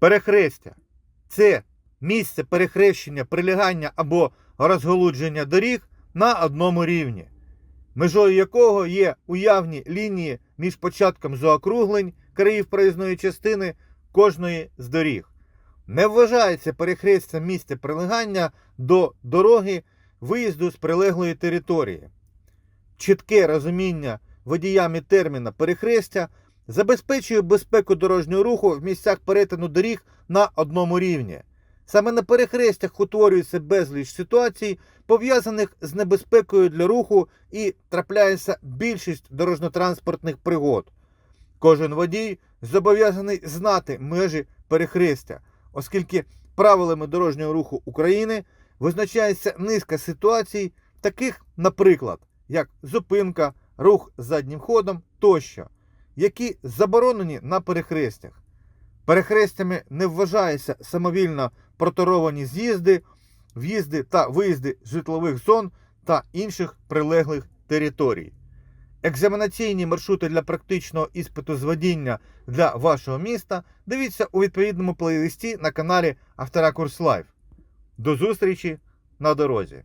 Перехрестя це місце перехрещення, прилягання або розголудження доріг на одному рівні, межою якого є уявні лінії між початком заокруглень країв проїзної частини кожної з доріг. Не вважається перехрестя місце прилягання до дороги виїзду з прилеглої території. Чітке розуміння водіями терміна перехрестя забезпечує безпеку дорожнього руху в місцях перетину доріг на одному рівні. Саме на перехрестях утворюється безліч ситуацій, пов'язаних з небезпекою для руху і трапляється більшість дорожньо-транспортних пригод. Кожен водій зобов'язаний знати межі перехрестя, оскільки правилами дорожнього руху України визначається низка ситуацій, таких, наприклад, як зупинка, рух заднім ходом тощо, які заборонені на перехрестях. Перехрестями не вважаються самовільно проторовані з'їзди, в'їзди та виїзди з житлових зон та інших прилеглих територій. Екзаменаційні маршрути для практичного іспиту з водіння для вашого міста дивіться у відповідному плейлисті на каналі Авторакурс Лайв. До зустрічі на дорозі!